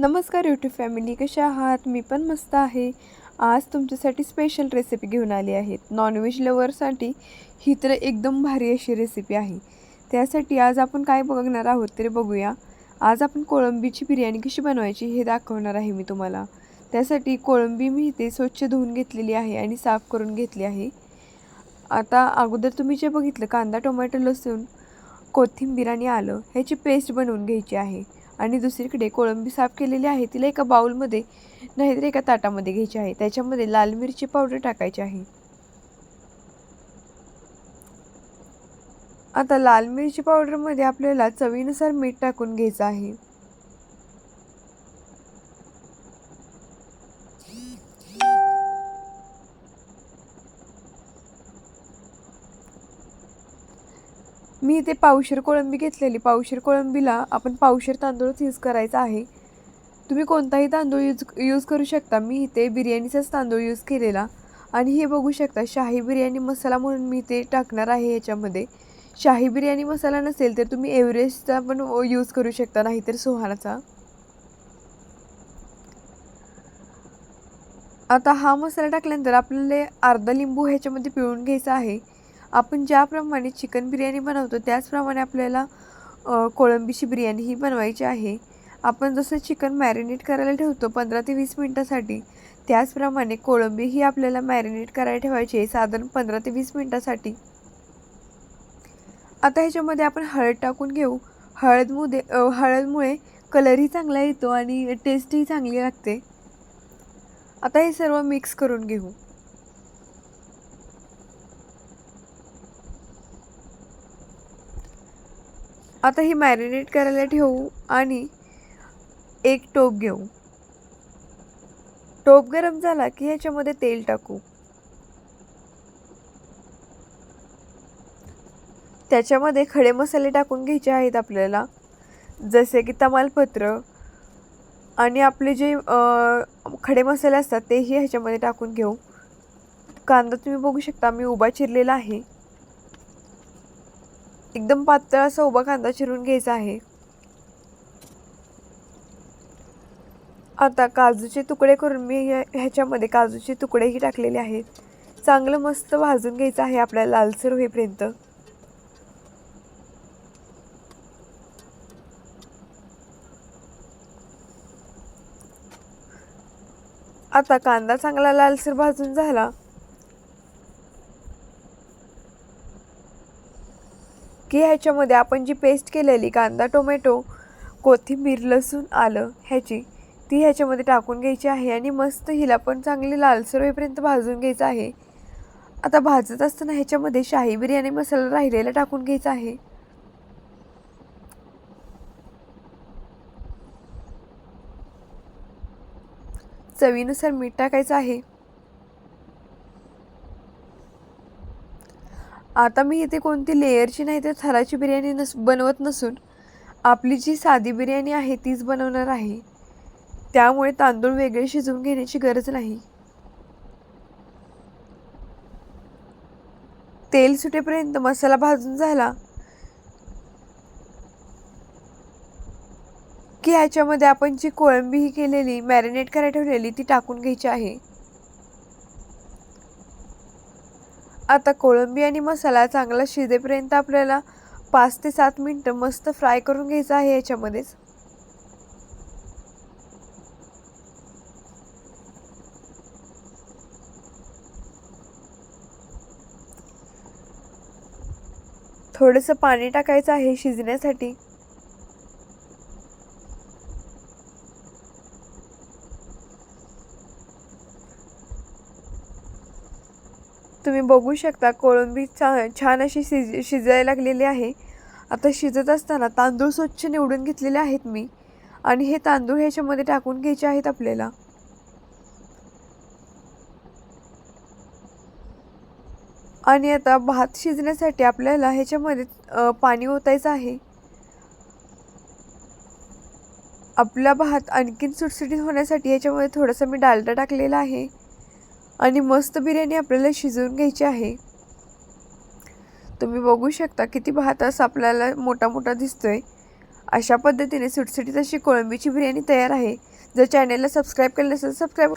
नमस्कार YouTube family कशा आहात? मी पण मस्त आहे. आज तुमच्यासाठी स्पेशल रेसिपी घेऊन आली आहेत. नॉनव्हेज लवरसाठी ही तर एकदम भारी अशी रेसिपी आहे. त्यासाठी आज आपण काय बघणार आहोत तरी बघूया. आज आपण कोळंबीची बिर्याणी कशी बनवायची हे दाखवणार आहे मी तुम्हाला. त्यासाठी कोळंबी मी इथे स्वच्छ धुवून घेतलेली आहे आणि साफ करून घेतली आहे. आता अगोदर तुम्ही जे बघितलं कांदा टोमॅटो लसूण कोथिंबीर आणि आलं ह्याची पेस्ट बनवून घ्यायची आहे. आणि दुसरीकडे कोळंबी साफ केलेली आहे. तिला एका बाऊलमध्ये नाहीतर एका ताटामध्ये घ्यायची आहे. त्याच्यामध्ये लाल मिरची पावडर टाकायची आहे. आता लाल मिरची पावडरमध्ये आपल्याला चवीनुसार मीठ टाकून घ्यायचं आहे. मी इथे पावशेर कोळंबी घेतलेली. पावशेर कोळंबीला आपण पावशेर तांदूळच यूज करायचा आहे. तुम्ही कोणताही तांदूळ यूज यूज करू शकता. मी इथे बिर्याणीचाच तांदूळ यूज केलेला. आणि हे बघू शकता शाही बिर्याणी मसाला म्हणून मी ते टाकणार आहे याच्यामध्ये. शाही बिर्याणी मसाला नसेल तर तुम्ही एव्हरेस्टचा पण यूज करू शकता नाहीतर सोहानाचा. आता हा मसाला टाकल्यानंतर आपल्याला अर्धा लिंबू ह्याच्यामध्ये पिळून घ्यायचा आहे. आपण ज्याप्रमाणे चिकन बिर्याणी बनवतो त्याचप्रमाणे आपल्याला कोळंबीची बिर्याणी ही बनवायची आहे. आपण जसं चिकन मॅरिनेट करायला ठेवतो पंधरा ते वीस मिनटासाठी त्याचप्रमाणे कोळंबी ही आपल्याला मॅरिनेट करायला ठेवायची आहे साधारण पंधरा ते वीस मिनटासाठी. आता ह्याच्यामध्ये आपण हळद टाकून घेऊ. हळदमुदे हळदमुळे कलरही चांगला येतो आणि टेस्टही चांगली लागते. आता हे सर्व मिक्स करून घेऊ. आता ही मॅरिनेट करायला ठेवू आणि एक टोप घेऊ. टोप गरम झाला की ह्याच्यामध्ये तेल टाकू. त्याच्यामध्ये खडे मसाले टाकून घ्यायचे आहेत आपल्याला. जसे की तमालपत्र आणि आपले जे खडे मसाले असतात तेही ह्याच्यामध्ये टाकून घेऊ. कांदा तुम्ही बघू शकता मी उभा चिरलेला आहे. एकदम पातळ असा उभा कांदा चिरून घ्यायचा आहे. आता काजूचे तुकडे करून मी ह्याच्यामध्ये काजूचे तुकडेही टाकलेले आहेत. चांगलं मस्त भाजून घ्यायचं आहे आपल्याला लालसर होईपर्यंत. आता कांदा चांगला लालसर भाजून झाला. की ह्याच्यामध्ये आपण जी पेस्ट केलेली कांदा टोमॅटो कोथिंबीर लसूण आलं ह्याची ती ह्याच्यामध्ये टाकून घ्यायची आहे आणि मस्त हिला पण चांगली लालसर होईपर्यंत भाजून घ्यायचं आहे. आता भाजत असताना ह्याच्यामध्ये शाही बिर्याणी मसाला राहिलेला टाकून घ्यायचा आहे. चवीनुसार मीठ टाकायचं आहे. आता मी इथे कोणती लेयरची नाही तर थराची बिर्याणी नस बनवत नसून आपली जी साधी बिर्याणी आहे तीच बनवणार आहे. त्यामुळे तांदूळ वेगळे शिजवून घेण्याची गरज नाही. तेल सुटेपर्यंत मसाला भाजून झाला की ह्याच्यामध्ये आपण जी कोळंबी ही केलेली मॅरिनेट करायला ठेवलेली ती टाकून घ्यायची आहे. आता कोळंबी आणि मसाला चांगला शिजेपर्यंत आपल्याला पाच ते सात मिनटं मस्त फ्राय करून घ्यायचं आहे याच्यामध्येच. थोडंसं पाणी टाकायचं आहे शिजण्यासाठी. तुम्ही बघू शकता कोळंबी छान छान अशी शिज शिजायला लागलेली आहे. आता शिजत असताना तांदूळ स्वच्छ निवडून घेतलेले आहेत मी. आणि हे तांदूळ ह्याच्यामध्ये टाकून घ्यायचे आहेत आपल्याला. आणि आता भात शिजण्यासाठी आपल्याला ह्याच्यामध्ये पाणी ओतायचं आहे. आपला भात आणखीन सुटसुटीत होण्यासाठी ह्याच्यामध्ये थोडंसं मी डालडा टाकलेला आहे. आणि मस्त बिर्याणी आपल्याला शिजवून घ्यायची आहे. तुम्ही बघू शकता किती भातास आपल्याला मोठा मोठा दिसतोय. अशा पद्धतीने सुटसुटीत अशी कोळंबीची बिर्याणी तयार आहे. जर चॅनेलला सबस्क्राईब केलं नसेल सबस्क्राईब